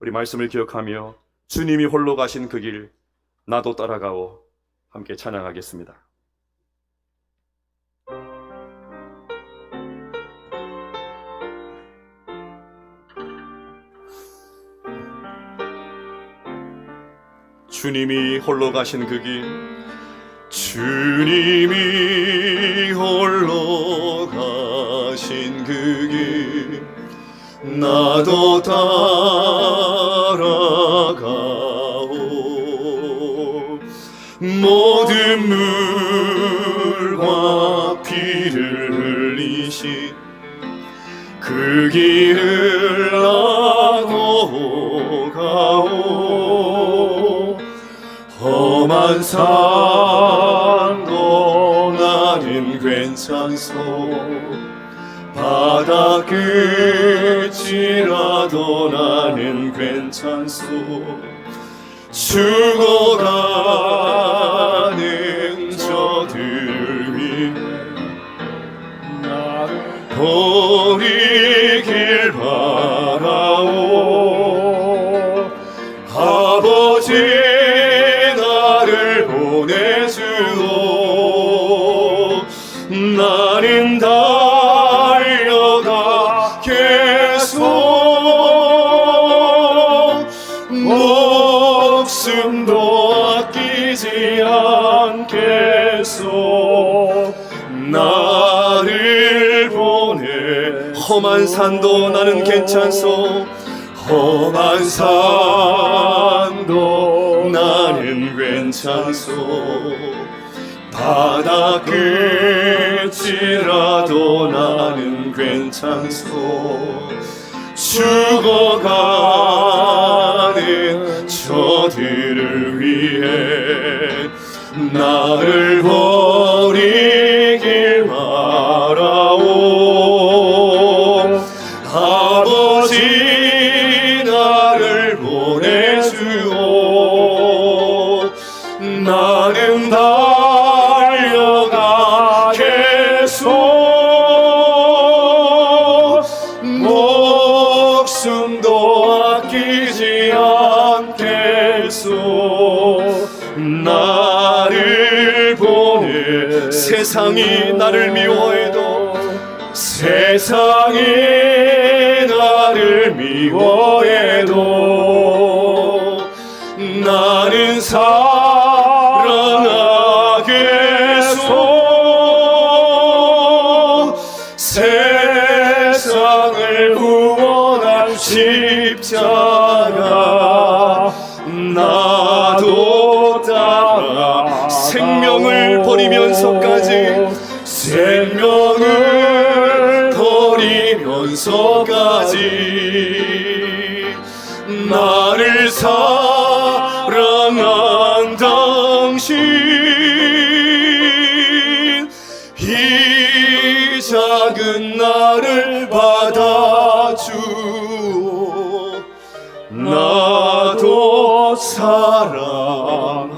우리 말씀을 기억하며 주님이 홀로 가신 그 길 나도 따라가오 함께 찬양하겠습니다. 주님이 홀로 가신 그 길, 주님이 홀로 가신 그 길, 나도 따 모든 물과 피를 흘리신 그 길을 나도 가오. 험한 산도 나는 괜찮소 바다 끝이라도 나는 괜찮소 죽어가 버리길 바라오. 아버지 나를 보내주오. 나는 달려가 계속 목숨도 아끼지 않겠소 험한 산도 나는 괜찮소. 험한 산도 나는 괜찮소. 바다 끝이라도 나는 괜찮소. 죽어가는 저들을 위해 나를 버 계속 목숨도 아끼지 않겠소. 나를 보내 세상이 나를 미워해도 세상이 나를 미워 십자가 나도 따라 생명을 버리면서까지 생명을 버리면서까지 나를 사랑한 당신 이 작은 나를 받아주 사랑하오.